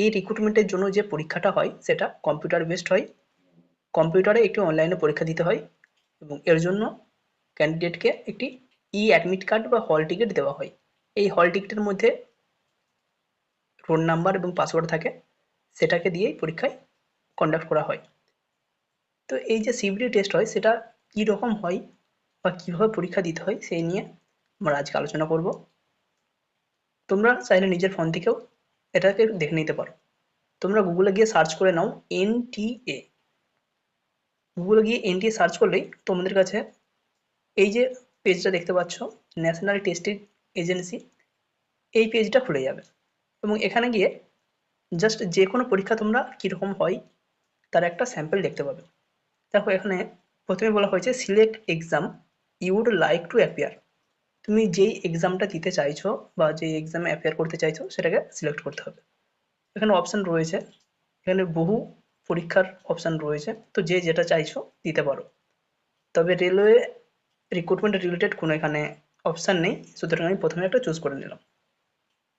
এই রিক্রুটমেন্টের জন্য যে পরীক্ষাটা হয়, সেটা কম্পিউটার বেসড হয়। কম্পিউটারে একটি অনলাইনে পরীক্ষা দিতে হয় এবং এর জন্য ক্যান্ডিডেটকে একটি ই অ্যাডমিট কার্ড বা হল টিকিট দেওয়া হয়। এই হল টিকিটের মধ্যে রোল নাম্বার এবং পাসওয়ার্ড থাকে, সেটাকে দিয়েই পরীক্ষায় কন্ডাক্ট করা হয়। তো এই যে সিবিডি টেস্ট হয়, সেটা কী রকম হয় বা কীভাবে পরীক্ষা দিতে হয়, সেই নিয়ে আমরা আজকে আলোচনা করব। তোমরা চাইলে নিজের ফোন থেকেও এটাকে দেখে নিতে পারো। তোমরা গুগলে গিয়ে সার্চ করে নাও এনটিএ গুগলে গিয়ে এনটিএ সার্চ করলেই তোমাদের কাছে এই যে পেজটা দেখতে পাচ্ছ ন্যাশনাল টেস্টিং এজেন্সি এই পেজটা খুলে যাবে। এবং এখানে গিয়ে জাস্ট যে কোনো পরীক্ষা তোমরা কীরকম হয়, তার একটা স্যাম্পল দেখতে পাবে। দেখো এখানে প্রথমে বলা হয়েছে select exam you would like to appear তুমি যেই এক্সামটা দিতে চাইছো বা যেই এক্সামে অ্যাপিয়ার করতে চাইছো সেটাকে সিলেক্ট করতে হবে। এখানে অপশান রয়েছে, এখানে বহু পরীক্ষার অপশান রয়েছে, তো যে যেটা চাইছো দিতে পারো। তবে রেলওয়ে রিক্রুটমেন্ট রিলেটেড কোনো এখানে অপশান নেই, সুতরাং আমি প্রথমে একটা চুজ করে নিলাম।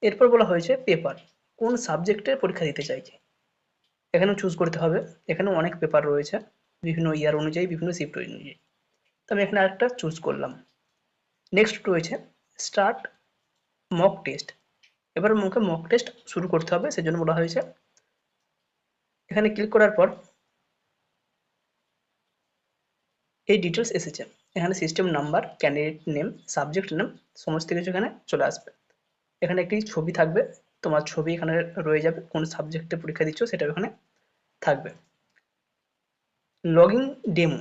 এরপর বলা হয়েছে পেপার কোন সাবজেক্টের পরীক্ষা দিতে চাইছে এখানেও চুজ করতে হবে এখানে অনেক পেপার রয়েছে, বিভিন্ন ইয়ার অনুযায়ী, বিভিন্ন শিফট অনুযায়ী। তো আমি এখানে আরেকটা চুজ করলাম। নেক্সট রয়েছে স্টার্ট মক টেস্ট এবার মুখে মক টেস্ট শুরু করতে হবে, সেজন্য বলা হয়েছে। এখানে ক্লিক করার পর এই ডিটেলস এসেছে। এখানে system number candidate name subject name সমস্ত কিছু এখানে চলে আসবে। এখানে একটি ছবি থাকবে, তোমার ছবি এখানে রয়ে যাবে, কোন সাবজেক্টে পরীক্ষা দিচ্ছ সেটা এখানে থাকবে। লগইন ডেমো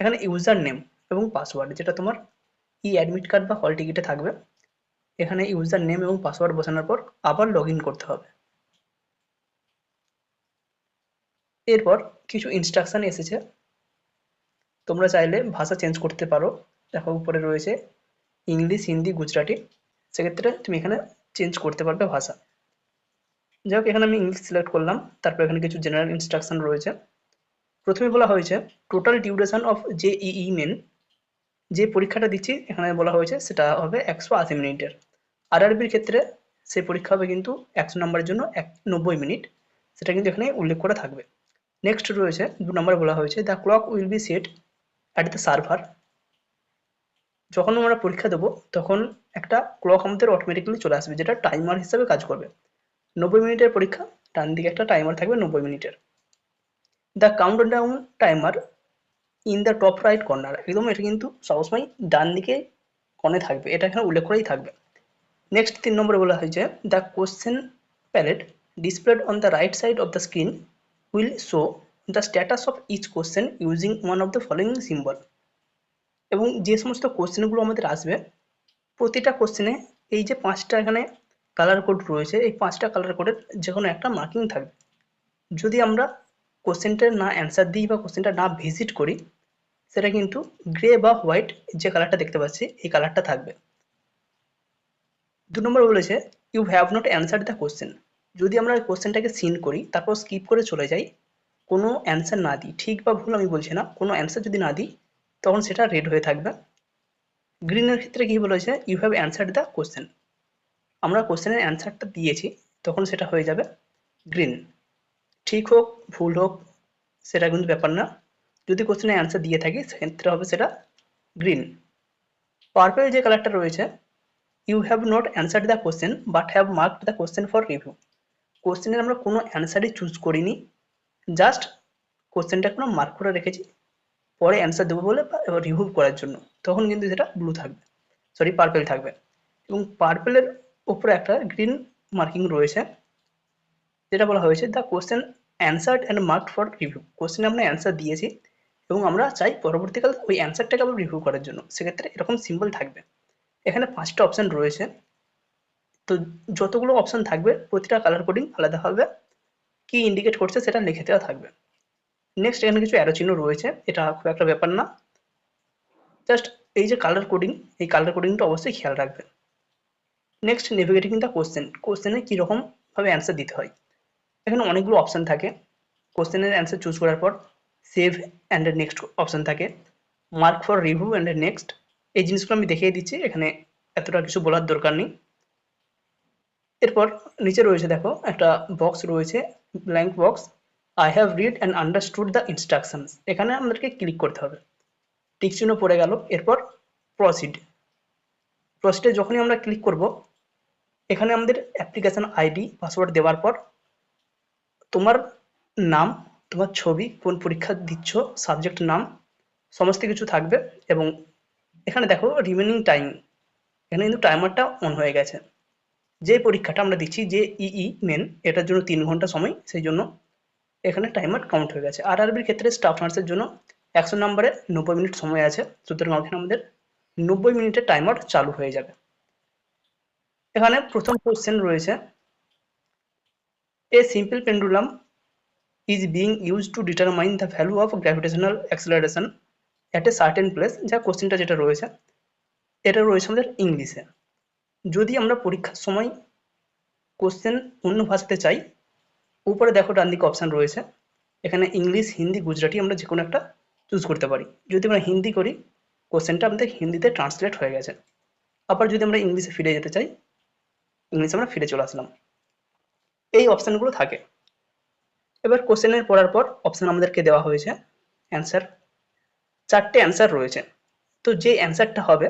এখানে ইউজার নেম এবং পাসওয়ার্ড যেটা তোমার ই অ্যাডমিট কার্ড বা হল টিকিটে থাকবে, এখানে ইউজার নেম এবং পাসওয়ার্ড বসানোর পর আবার লগ করতে হবে। এরপর কিছু ইনস্ট্রাকশন এসেছে। তোমরা চাইলে ভাষা চেঞ্জ করতে পারো। দেখো, উপরে রয়েছে ইংলিশ হিন্দি গুজরাটি সেক্ষেত্রে তুমি এখানে চেঞ্জ করতে পারবে ভাষা। যাই হোক, এখানে আমি ইংলিশ সিলেক্ট করলাম। তারপর এখানে কিছু জেনারেল ইনস্ট্রাকশন রয়েছে। প্রথমে বলা হয়েছে total duration of J E E main যে পরীক্ষাটা দিচ্ছি, এখানে বলা হয়েছে সেটা হবে একশো আশি মিনিটের। আরআরবির ক্ষেত্রে সেই পরীক্ষা হবে কিন্তু একশো নম্বরের জন্য এক নব্বই মিনিট, সেটা কিন্তু এখানে উল্লেখ করা থাকবে। নেক্সট রয়েছে, দু নম্বরে বলা হয়েছে the clock will be set at the server যখন আমরা পরীক্ষা দেবো, তখন একটা ক্লক আমাদের অটোমেটিক্যালি চলে আসবে, যেটা টাইমার হিসাবে কাজ করবে। নব্বই মিনিটের পরীক্ষা, ডান দিকে একটা টাইমার থাকবে নব্বই মিনিটের। The count down timer in the top right corner একদম এটা কিন্তু সবসময় ডান দিকে কনে থাকবে, এটা এখানে উল্লেখ করেই থাকবে। নেক্সট তিন নম্বরে বলা হয়েছে the question palette displayed on the right side of the screen will show the status of each question using one of the following symbol এবং যে সমস্ত কোশ্চেনগুলো আমাদের আসবে, প্রতিটা কোশ্চেনে এই যে পাঁচটা এখানে কালার কোড রয়েছে, এই পাঁচটা কালার কোডের যে কোনো একটা মার্কিং থাকবে। যদি আমরা কোশ্চেনটা না অ্যান্সার দিই বা কোশ্চেনটা না ভিজিট করি সেটা কিন্তু গ্রে বা হোয়াইট যে কালারটা দেখতে পাচ্ছি, এই কালারটা থাকবে। দু নম্বর বলেছে you have not answer the question যদি আমরা কোশ্চেনটাকে সিন করি, তারপর স্কিপ করে চলে যাই, কোনো অ্যান্সার না দিই, ঠিক বা ভুল আমি বলছি না, কোনো অ্যান্সার যদি না দিই, তখন সেটা রেড হয়ে থাকবে। গ্রিনের ক্ষেত্রে কী বলেছে you have answer the question আমরা কোশ্চেনের অ্যান্সারটা দিয়েছি, তখন সেটা হয়ে যাবে গ্রিন ঠিক হোক, ভুল হোক, সেটা কিন্তু ব্যাপার না। যদি কোশ্চেনের অ্যান্সার দিয়ে থাকি, সেক্ষেত্রে হবে সেটা গ্রিন পার্পেল যে কালারটা রয়েছে you have not answer the question but have marked the question for review কোশ্চেনের আমরা কোনো অ্যান্সারই চুজ করিনি জাস্ট কোশ্চেনটা কোনো মার্ক করে রেখেছি, পরে অ্যান্সার দেবো বলে রিভিউ করার জন্য। তখন কিন্তু সেটা ব্লু থাকবে সরি পার্পেল থাকবে। এবং পার্পেলের উপরে একটা গ্রিন মার্কিং রয়েছে, যেটা বলা হয়েছে the question answered and marked for review কোশ্চেনে আমরা অ্যান্সার দিয়েছি এবং আমরা চাই পরবর্তীকালে ওই অ্যান্সারটাকে আবার রিভিউ করার জন্য। সেক্ষেত্রে এরকম সিম্বল থাকবে। এখানে পাঁচটা অপশান রয়েছে। তো যতগুলো অপশান থাকবে, প্রতিটা কালার কোডিং আলাদা হবে। কি ইন্ডিকেট করছে সেটা লিখে দেওয়া থাকবে। নেক্সট এখানে কিছু অ্যারো চিহ্ন রয়েছে। এটা খুব একটা ব্যাপার না। জাস্ট এই যে কালার কোডিং এই কালার কোডিংটা অবশ্যই খেয়াল রাখবে নেক্সট নেভিগেটিং দ্য কোশ্চেন কোশ্চেনে কীরকমভাবে অ্যান্সার দিতে হয়? এখানে অনেকগুলো অপশান থাকে। কোশ্চেনের অ্যান্সার চুজ করার পর সেভ অ্যান্ড নেক্সট অপশান থাকে। Mark for review and next এই জিনিসগুলো আমি দেখিয়ে দিচ্ছি, এখানে এতটা কিছু বলার দরকার নেই। এরপর নিচে রয়েছে দেখো, একটা বক্স রয়েছে blank box I have read and understood the instructions এখানে আমাদেরকে ক্লিক করতে হবে। চিহ্ন পড়ে গেল, এরপর প্রসিড প্রসিডে যখনই আমরা ক্লিক করব, এখানে আমাদের অ্যাপ্লিকেশন আইডি পাসওয়ার্ড দেওয়ার পর তোমার নাম তোমার ছবি, কোন পরীক্ষা দিচ্ছ সাবজেক্ট নাম, সমস্ত কিছু থাকবে এবং এখানে দেখো রিমেনিং টাইম এখানে কিন্তু টাইমারটা অন হয়ে গেছে। যে পরীক্ষাটা আমরা দিচ্ছি, যে ইই মেন এটার জন্য তিন ঘণ্টা সময়, সেই জন্য এখানে টাইমার কাউন্ট হয়ে গেছে। আর আরবির ক্ষেত্রে স্টাফ নার্সের জন্য একশো নম্বরে নব্বই মিনিট সময় আছে, সুতরাং এখানে আমাদের নব্বই মিনিটের টাইমার চালু হয়ে যাবে। এখানে প্রথম কোশ্চেন রয়েছে a simple pendulum is being use to determine the value of gravitational acceleration at a certain place যা কোশ্চেনটা যেটা রয়েছে, এটা রয়েছে আমাদের ইংলিশে যদি আমরা পরীক্ষার সময় কোশ্চেন অন্য ভাষাতে চাই, উপরে দেখো ডান দিকে অপশান রয়েছে, এখানে ইংলিশ হিন্দি গুজরাটি আমরা যে কোনো একটা চুজ করতে পারি। যদি আমরা হিন্দি করি কোশ্চেনটা আমাদের হিন্দিতে ট্রান্সলেট হয়ে গেছে। আবার যদি আমরা ইংলিশে ফিরে যেতে চাই ইংলিশে আমরা ফিরে চলে আসলাম। এই অপশানগুলো থাকে। এবার কোশ্চেনের পড়ার পর অপশান আমাদেরকে দেওয়া হয়েছে অ্যান্সার চারটে অ্যান্সার রয়েছে। তো যে অ্যান্সারটা হবে,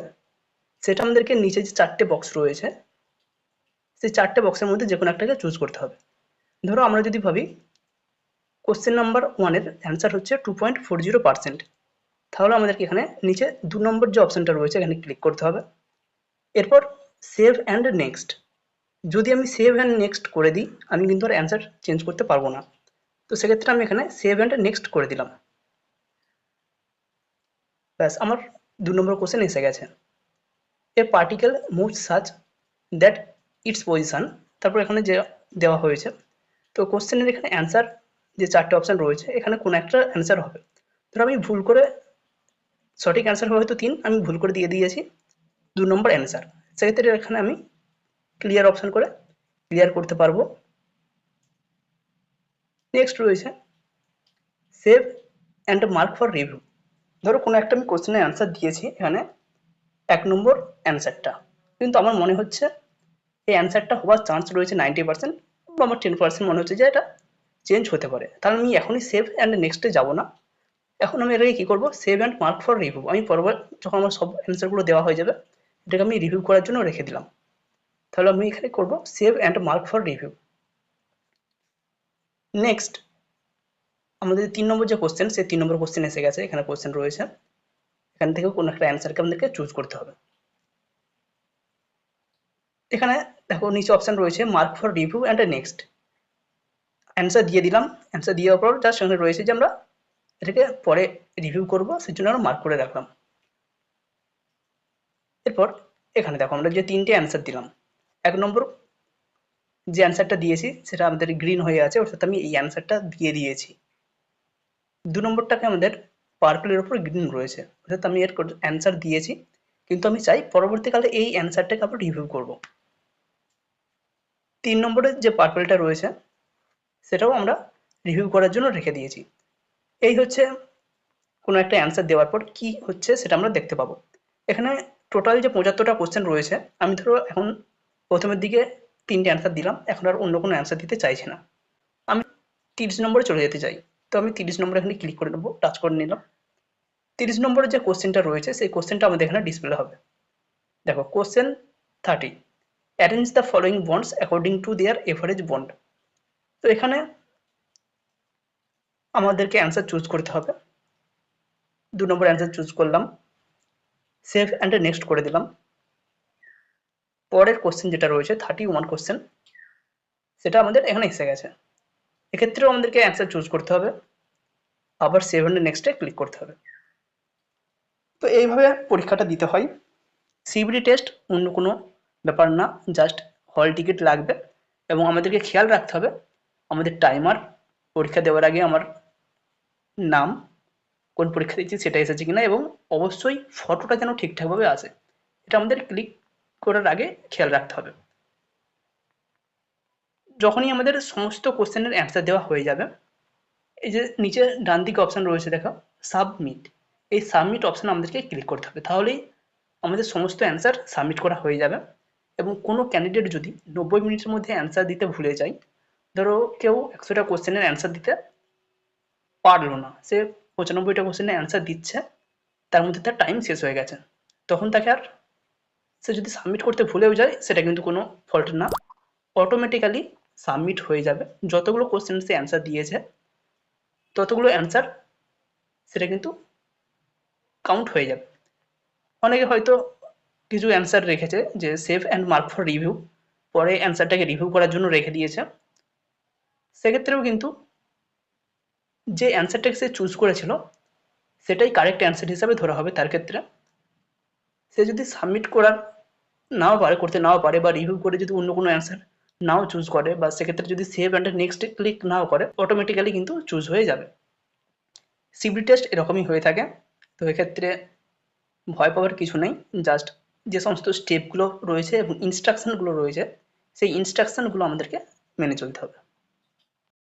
সেটা আমাদেরকে নিচে যে চারটে বক্স রয়েছে, সেই চারটে বক্সের মধ্যে যে কোনো একটাকে চুজ করতে হবে। ধরো আমরা যদি ভাবি কোশ্চেন নাম্বার ওয়ানের অ্যান্সার হচ্ছে two point four zero percent তাহলে আমাদেরকে এখানে নিচে দু নম্বর যে অপশানটা রয়েছে, এখানে ক্লিক করতে হবে। এরপর সেভ অ্যান্ড নেক্সট যদি আমি সেভ অ্যান্ড নেক্সট করে দিই, আমি কিন্তু আর অ্যান্সার চেঞ্জ করতে পারব না। তো সেক্ষেত্রে আমি এখানে সেভ অ্যান্ড নেক্সট করে দিলাম। ব্যাস, আমার দু নম্বর কোশ্চেন এসে গেছে। A particle move such that its position তারপর এখানে যে দেওয়া হয়েছে, তো কোশ্চেনের এখানে অ্যান্সার যে চারটে অপশান রয়েছে, এখানে কোনো একটা অ্যান্সার হবে। ধরো আমি ভুল করে সঠিক অ্যান্সার হবে হয়তো তিন, আমি ভুল করে দিয়ে দিয়েছি, দু নম্বর অ্যান্সার সেক্ষেত্রে এখানে আমি ক্লিয়ার অপশান করে ক্লিয়ার করতে পারব। নেক্সট রয়েছে save and mark for review ধরো কোনো একটা আমি কোশ্চেনের অ্যান্সার দিয়েছি, এখানে এক নম্বর অ্যান্সারটা কিন্তু আমার মনে হচ্ছে এই অ্যান্সারটা হওয়ার চান্স রয়েছে নাইনটি পার্সেন্ট বা আমার টেন পার্সেন্ট মনে হচ্ছে যে এটা চেঞ্জ হতে পারে। তাহলে আমি এখনই সেভ অ্যান্ড নেক্সটে যাব না। এখন আমি এটাকে কী করব? Save and mark for review আমি পরবার যখন আমার সব অ্যান্সারগুলো দেওয়া হয়ে যাবে, এটাকে আমি রিভিউ করার জন্য রেখে দিলাম। তাহলে আমি এখানে করব save and mark for review next আমাদের তিন নম্বর যে কোশ্চেন সেই তিন নম্বর কোশ্চেন এসে গেছে। এখানে কোশ্চেন রয়েছে। এখান থেকে কোনো একটা অ্যান্সারকে আমাদেরকে চুজ করতে হবে। এখানে দেখো, নিচে অপশান রয়েছে mark for review and next answer দিয়ে দিলাম। অ্যান্সার দেওয়ার পর যার সঙ্গে রয়েছে যে আমরা এটাকে পরে রিভিউ করব সেই জন্য আমরা মার্ক করে রাখলাম। এরপর এখানে দেখো, আমরা যে তিনটে অ্যান্সার দিলাম, এক নম্বর যে অ্যান্সারটা দিয়েছি, সেটা আমাদের গ্রিন হয়ে আছে অর্থাৎ আমি এই অ্যান্সারটা দিয়ে দিয়েছি। দু নম্বরটাকে আমাদের পার্পলের ওপর গ্রিন রয়েছে, অর্থাৎ আমি এর অ্যান্সার দিয়েছি, কিন্তু আমি চাই পরবর্তীকালে এই অ্যান্সারটাকে আবার রিভিউ করব। তিন নম্বরে যে পার্পলটা রয়েছে, সেটাও আমরা রিভিউ করার জন্য রেখে দিয়েছি। এই হচ্ছে কোনো একটা অ্যান্সার দেওয়ার পর কি হচ্ছে সেটা আমরা দেখতে পাবো। এখানে টোটাল যে পঁচাত্তরটা কোশ্চেন রয়েছে, আমি ধরো এখন প্রথমের দিকে তিনটে অ্যান্সার দিলাম, এখন আর অন্য কোনো অ্যান্সার দিতে চাইছি না। আমি তিরিশ নম্বরে চলে যেতে চাই, তো আমি তিরিশ নম্বরে এখানে ক্লিক করে নেব টাচ করে নিলাম। তিরিশ নম্বরের যে কোশ্চেনটা রয়েছে, সেই কোশ্চেনটা আমাদের এখানে ডিসপ্লে হবে। দেখো question thirty arrange the following bonds according to their average bond তো এখানে আমাদেরকে অ্যান্সার চুজ করতে হবে। দু নম্বর অ্যান্সার চুজ করলাম সেভ অ্যান্ড নেক্সট করে দিলাম। পরের কোশ্চেন যেটা রয়েছে থার্টি ওয়ান কোশ্চেন সেটা আমাদের এখানে এসে গেছে। এক্ষেত্রেও আমাদেরকে অ্যান্সার চুজ করতে হবে। আবার সেভ অ্যান্ড নেক্সটে ক্লিক করতে হবে। তো এইভাবে পরীক্ষাটা দিতে হয়। সিবিডি টেস্ট অন্য কোনো ব্যাপার না জাস্ট হল টিকিট লাগবে। এবং আমাদেরকে খেয়াল রাখতে হবে, আমাদের টাইমার পরীক্ষা দেওয়ার আগে আমার নাম, কোন পরীক্ষা দিচ্ছি সেটা এসেছে কিনা, এবং অবশ্যই ফটোটা যেন ঠিকঠাকভাবে আসে। এটা আমাদের ক্লিক করার আগে খেয়াল রাখতে হবে। যখনই আমাদের সমস্ত কোশ্চেনের অ্যান্সার দেওয়া হয়ে যাবে, এই যে নিচে ডান দিকে অপশান রয়েছে দেখো সাবমিট এই সাবমিট অপশান আমাদেরকে ক্লিক করতে হবে। তাহলেই আমাদের সমস্ত অ্যান্সার সাবমিট করা হয়ে যাবে এবং কোনো ক্যান্ডিডেট যদি নব্বই মিনিটের মধ্যে অ্যান্সার দিতে ভুলে যায়, ধরো কেউ একশোটা কোশ্চেনের অ্যান্সার দিতে পারল না, সে পঁচানব্বইটা কোশ্চেনের অ্যান্সার দিচ্ছে, তার মধ্যে তার টাইম শেষ হয়ে গেছে, তখন তাকে আর সে যদি সাবমিট করতে ভুলেও যায়, সেটা কিন্তু কোনো ফল্ট না। অটোমেটিক্যালি সাবমিট হয়ে যাবে। যতগুলো কোশ্চেন সে অ্যান্সার দিয়েছে, ততগুলো অ্যান্সার সেটা কিন্তু কাউন্ট হয়ে যাবে। অনেকে হয়তো কিছু অ্যান্সার রেখেছে যে save and mark for review পরে অ্যান্সারটাকে রিভিউ করার জন্য রেখে দিয়েছে। সেক্ষেত্রেও কিন্তু যে অ্যান্সারটাকে সে চুজ করেছিল, সেটাই কারেক্ট অ্যান্সার হিসাবে ধরা হবে তার ক্ষেত্রে। সে যদি সাবমিট করার নাও পারে, করতে নাও পারে বা রিভিউ করে যদি অন্য কোনো অ্যান্সার নাও চুজ করে বা সেক্ষেত্রে যদি সেভ অ্যান্ড নেক্সটে ক্লিক নাও করে অটোমেটিক্যালি কিন্তু চুজ হয়ে যাবে। সিবি টেস্ট এরকমই হয়ে থাকে। তো এক্ষেত্রে ভয় পাওয়ার কিছু নেই। জাস্ট যে সমস্ত স্টেপগুলো রয়েছে এবং ইনস্ট্রাকশানগুলো রয়েছে, সেই ইনস্ট্রাকশানগুলো আমাদেরকে মেনে চলতে হবে।